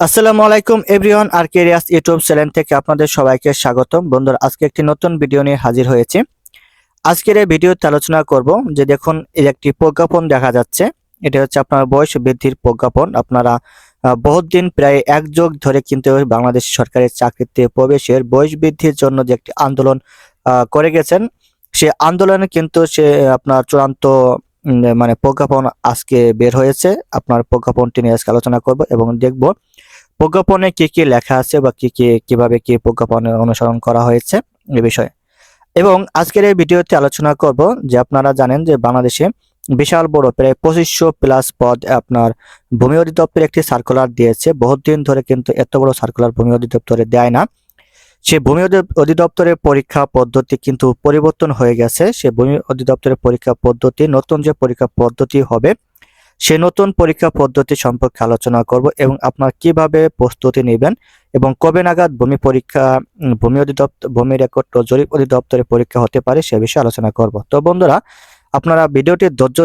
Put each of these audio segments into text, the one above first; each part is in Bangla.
আসসালামু আলাইকুম এভরিওয়ান আর কেরিয়াস ইউটিউব চ্যানেল থেকে আপনাদের সবাইকে স্বাগতম। বন্ধুরা, আজকে একটি নতুন ভিডিও নিয়ে হাজির হয়েছি। আজকের এই ভিডিওতে আলোচনা করব যে দেখুন, এই একটি প্রজ্ঞাপন দেখা যাচ্ছে। এটা হচ্ছে আপনার বয়স বৃদ্ধির প্রজ্ঞাপন। আপনারা বহুত দিন প্রায় এক যুগ ধরে কিন্তু বাংলাদেশ সরকারের চাকরিতে প্রবেশের বয়স বৃদ্ধির জন্য যে একটি আন্দোলন করে গেছেন, সে আন্দোলনে কিন্তু সে, আপনার চূড়ান্ত মানে প্রজ্ঞাপন আজকে বের হয়েছে। আপনার প্রজ্ঞাপনটি নিয়ে আজকে আলোচনা করব এবং দেখব প্রজ্ঞাপনে কি কি লেখা আছে বা কি কি কীভাবে কি প্রজ্ঞাপনে অনুসরণ করা হয়েছে এ বিষয়ে। এবং আজকের এই ভিডিওতে আলোচনা করব যে আপনারা জানেন যে বাংলাদেশে বিশাল বড় প্রায় পঁচিশশো প্লাস পদ আপনার ভূমি অধিদপ্তর একটি সার্কুলার দিয়েছে। বহুত দিন ধরে কিন্তু এত বড় সার্কুলার ভূমি অধিদপ্তরে দেয় না। সে ভূমি অধি- অধিদপ্তরের পরীক্ষা পদ্ধতি কিন্তু পরিবর্তন হয়ে গেছে। সে ভূমি অধিদপ্তরের পরীক্ষা পদ্ধতি, নতুন যে পরীক্ষা পদ্ধতি হবে সে নতুন পরীক্ষা পদ্ধতি সম্পর্কে আলোচনা করব এবং আপনার কীভাবে প্রস্তুতি নেবেন এবং কবে নাগাদ ভূমি পরীক্ষা ভূমি অধিদপ্তর ভূমি রেকর্ড ও জরিপ অধিদপ্তরের পরীক্ষা হতে পারে সে বিষয়ে আলোচনা করব। তো বন্ধুরা, আপনারা ভিডিওটি ধৈর্য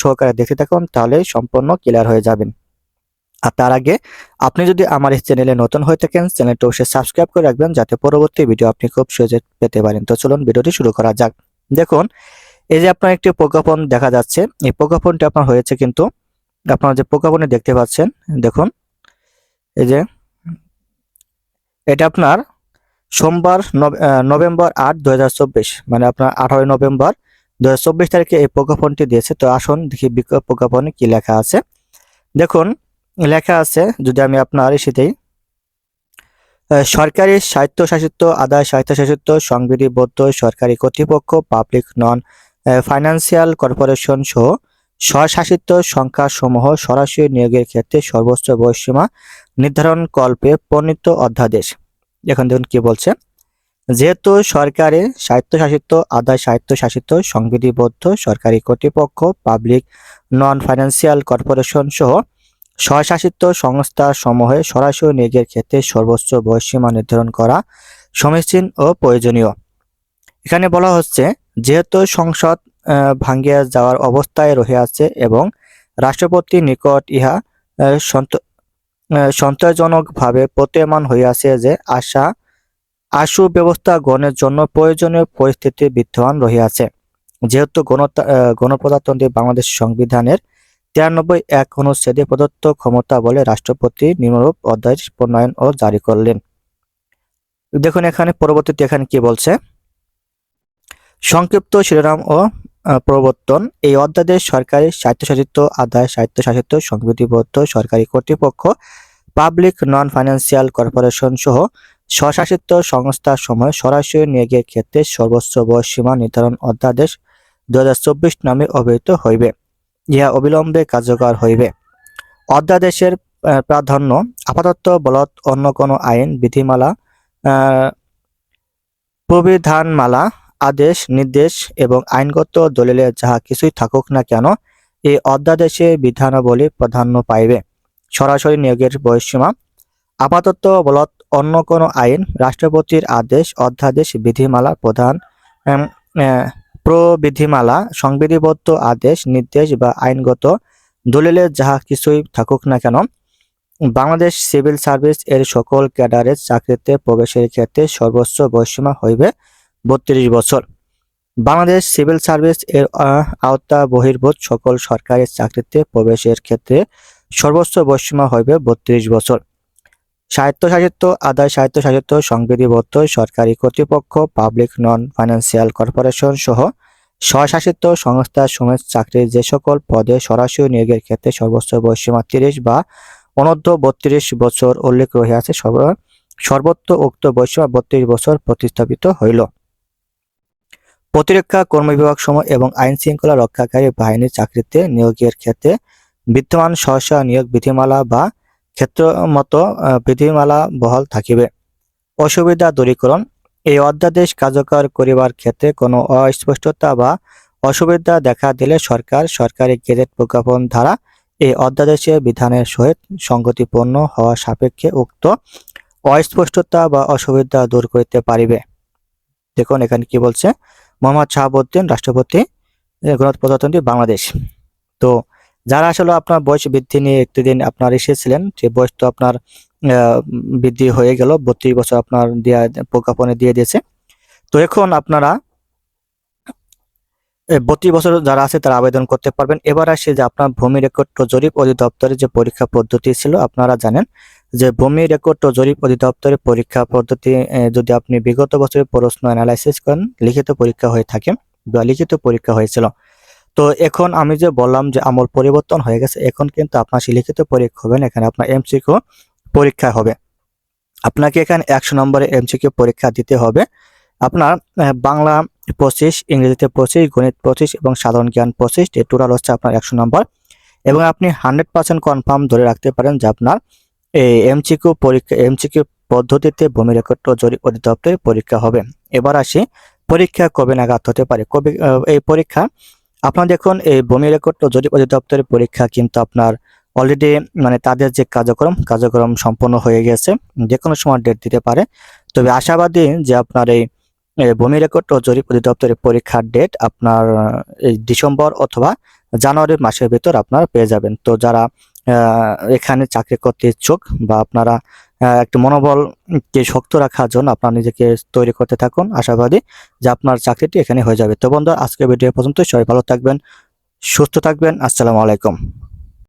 সহকারে দেখতে থাকুন তাহলে সম্পূর্ণ ক্লিয়ার হয়ে যাবেন। আর তার আগে, আপনি যদি আমার এই চ্যানেলে নতুন হয়ে থাকেন, চ্যানেলটি অবশ্যই সাবস্ক্রাইব করে রাখবেন, যাতে পরবর্তী ভিডিও আপনি খুব সহজে পেতে পারেন। তো চলুন ভিডিওটি শুরু করা যাক। দেখুন এই যে আপনার একটি প্রজ্ঞাপন দেখা যাচ্ছে, এই প্রজ্ঞাপনটি আপনার হয়েছে কিন্তু আপনারা যে প্রজ্ঞাপনে দেখতে পাচ্ছেন, দেখুন, এই যে এটা আপনার সোমবার নভেম্বর আট দু মানে আপনার আঠারোই নভেম্বর দু হাজার চব্বিশ তারিখে এই প্রজ্ঞাপনটি দিয়েছে। তো আসুন দেখি প্রজ্ঞাপনে কি লেখা আছে। দেখুন, লেখা আছে, যদি আমি আপনার সেটাই সরকারি স্বায়ত্তশাসিত, আদায় স্বায়ত্তশাসিত সংবিধিবদ্ধ সরকারি কর্তৃপক্ষ পাবলিক নন ফাইন্যান্সিয়াল কর্পোরেশন সহ স্বশাসিত সংখ্যাসমূহ সরাসরি নিয়োগের ক্ষেত্রে সর্বোচ্চ বয়সীমা নির্ধারণ কল্পে প্রণীত অধ্যাদেশ। এখন দেখুন কি বলছে। যেহেতু সরকারে স্বায়ত্তশাসিত, আদায় স্বায়ত্তশাসিত, সংবিধিবদ্ধ সরকারি কর্তৃপক্ষ পাবলিক নন ফাইন্যান্সিয়াল কর্পোরেশন সহ স্বশাসিত সংস্থা সমূহে সরাসরি নিয়োগের ক্ষেত্রে সর্বোচ্চ বয়সীমা নির্ধারণ করা সমীচীন ও প্রয়োজনীয়। এখানে বলা হচ্ছে যেহেতু সংসদ ভাঙ্গিয়া যাওয়ার অবস্থায় রহে আছে এবং রাষ্ট্রপতির নিকট ইহা সন্তোষজনকভাবে প্রতীয়মান হইয়াছে যে আশা, আশু ব্যবস্থা গ্রহণের জন্য প্রয়োজনীয় পরিস্থিতি বিদ্যমান রহিয়াছে যেহেতু গণপ্রজাতন্ত্রী বাংলাদেশ সংবিধানের তিরানব্বই এক অনুচ্ছেদে প্রদত্ত ক্ষমতা বলে রাষ্ট্রপতি নিম্নরূপ অধ্যাদেশ প্রণয়ন ও জারি করলেন। দেখুন এখানে পরবর্তীতে এখানে কি বলছে। সংক্ষিপ্ত শিরোনাম ও প্রবর্তন। এই অধ্যাদেশ সরকারি স্বায়ত্তশাসিত আদায়, স্বায়ত্তশাসিত সংবিধিবদ্ধ সরকারি কর্তৃপক্ষ, পাবলিক নন ফাইন্যান্সিয়াল কর্পোরেশন সহ স্বশাসিত সংস্থা সময় সরাসরি নিয়োগের ক্ষেত্রে সর্বোচ্চ বয়সীমা নির্ধারণ অধ্যাদেশ দু হাজার চব্বিশ নামে অভিহিত হইবে। ইহা অবিলম্বে কার্যকর হইবে। অধ্যাদেশের প্রাধান্য আপাতত বলত অন্য কোনো আইন, বিধিমালা প্রবিধানমালা আদেশ, নির্দেশ এবং আইনগত দলিলে যাহা কিছুই থাকুক না কেন, এই অধ্যাদেশে বিধানাবলী প্রাধান্য পাইবে। সরাসরি নিয়োগের বয়সীমা আপাতত বলত অন্য কোনো আইন, রাষ্ট্রপতির আদেশ, অধ্যাদেশ, বিধিমালা প্রধান প্রবিধিমালা, সংবিধিবদ্ধ আদেশ, নির্দেশ বা আইনগত দলিলে যাহা কিছুই থাকুক না কেন, বাংলাদেশ সিভিল সার্ভিস এর সকল ক্যাডারের চাকরিতে প্রবেশের ক্ষেত্রে সর্বোচ্চ বয়সীমা হইবে বত্রিশ বছর। বাংলাদেশ সিভিল সার্ভিস এর আওতা বহির্ভূত সকল সরকারি চাকরিতে প্রবেশের ক্ষেত্রে সর্বোচ্চ বয়সীমা হইবে বত্রিশ বছর। স্বায়ত্তশাসিত, আদায় স্বায়ত্তশাসিত, সংবিধিবদ্ধ সরকারি কর্তৃপক্ষ, পাবলিক নন ফাইন্যান্সিয়াল কর্পোরেশন সহ স্বশাসিত সংস্থা সমেত চাকরির যে সকল পদে সরাসরি নিয়োগের ক্ষেত্রে সর্বোচ্চ বয়সীমা তিরিশ বা অনূর্ধ্ব বত্রিশ বছর উল্লেখ রহিয়াছে, সর্ব- সর্বোচ্চ উক্ত বয়সীমা বত্রিশ বছর প্রতিস্থাপিত হইল। প্রতিরক্ষা, কর্ম বিভাগ সমূহ এবং আইন শৃঙ্খলা রক্ষাকারী বাহিনীর চাকরিতে নিয়োগের ক্ষেত্রে বিদ্যমান সহসা নিয়োগ বিধিমালা বা ক্ষেত্র মতো বিধিমালা বহাল থাকিবে। অসুবিধা দূরীকরণ। এই অধ্যাদেশ কার্যকর করিবার ক্ষেত্রে কোনো অস্পষ্টতা বা অসুবিধা দেখা দিলে সরকার সরকারি গেজেট প্রজ্ঞাপন ধারা এই অধ্যাদেশের বিধানের সহিত সংগতিপূর্ণ হওয়া সাপেক্ষে উক্ত অস্পষ্টতা বা অসুবিধা দূর করিতে পারিবে। দেখুন এখানে কি বলছে? মোহাম্মদ শাহাবুদ্দিন রাষ্ট্রপতি আহ, গণপ্রজাতন্ত্রী বাংলাদেশ। তো যারা আসলে আপনার বয়স বৃদ্ধি নিয়ে একটি দিন আপনার এসেছিলেন যে বয়স তো আপনার বৃদ্ধি হয়ে গেল বত্রিশ বছর আপনার দেওয়া প্রজ্ঞাপনে দিয়ে দিয়েছে। তো এখন আপনারা বত্রিশ বছর যারা আছে তারা আবেদন করতে পারবেন। এবার আসে যে আপনার ভূমি রেকর্ড জরিপ অধিদপ্তরের যে পরীক্ষা পদ্ধতি ছিল আপনারা জানেন। যে ভূমি রেকর্ড ও জরিপ অধিদপ্তরের পরীক্ষা পদ্ধতি যদি আপনি বিগত বছরের প্রশ্ন অ্যানালাইসিস করেন, লিখিত পরীক্ষা হয়ে থাকে বা লিখিত পরীক্ষা হয়েছিল তো এখন আমি যে বললাম যে আমল পরিবর্তন হয়ে গেছে, এখন কিন্তু আপনার সেই লিখিত পরীক্ষা হবে না, এখানে আপনার এমসিকিউ পরীক্ষা হবে। আপনাকে এখানে একশো নম্বরে এমসিকিউ পরীক্ষা দিতে হবে। আপনার বাংলা পঁচিশ, ইংরেজিতে পঁচিশ, গণিত পঁচিশ এবং সাধারণ জ্ঞান পঁচিশ টোটাল হচ্ছে আপনার একশো নম্বর। এবং আপনি হান্ড্রেড পার্সেন্ট কনফার্ম ধরে রাখতে পারেন যে আপনার এমসিকিউ পরীক্ষা এমসিকিউ পদ্ধতিতে ভূমি রেকর্ড ও জরিপ অধিদপ্তরে পরীক্ষা হবে। এবার আসি পরীক্ষা কবে নাগাদ হতে পারে? কবে এই পরীক্ষা? আপনার দেখুন, এই ভূমি রেকর্ড জরিপ অধিদপ্তরের পরীক্ষা কিন্তু আপনার অলরেডি মানে তাদের যে কার্যক্রম কার্যক্রম সম্পন্ন হয়ে গেছে। যে কোনো সময় ডেট দিতে পারে। তবে আশাবাদী যে আপনার এই ভূমি রেকর্ড ও জরিপ অধিদপ্তরের পরীক্ষার ডেট আপনার, এই ডিসেম্বর অথবা জানুয়ারির মাসের ভিতর আপনারা পেয়ে যাবেন। তো যারা এখানে চাকরি করতে ইচ্ছুক বা আপনারা একটু মনোবলকে শক্ত রাখার জন্য আপনারা নিজেকে তৈরি করতে থাকুন। আশাবাদী যে আপনার চাকরিটি এখানে হয়ে যাবে। তো বন্ধু আজকে ভিডিও পর্যন্ত সবাই ভালো থাকবেন, সুস্থ থাকবেন। আসসালামু আলাইকুম।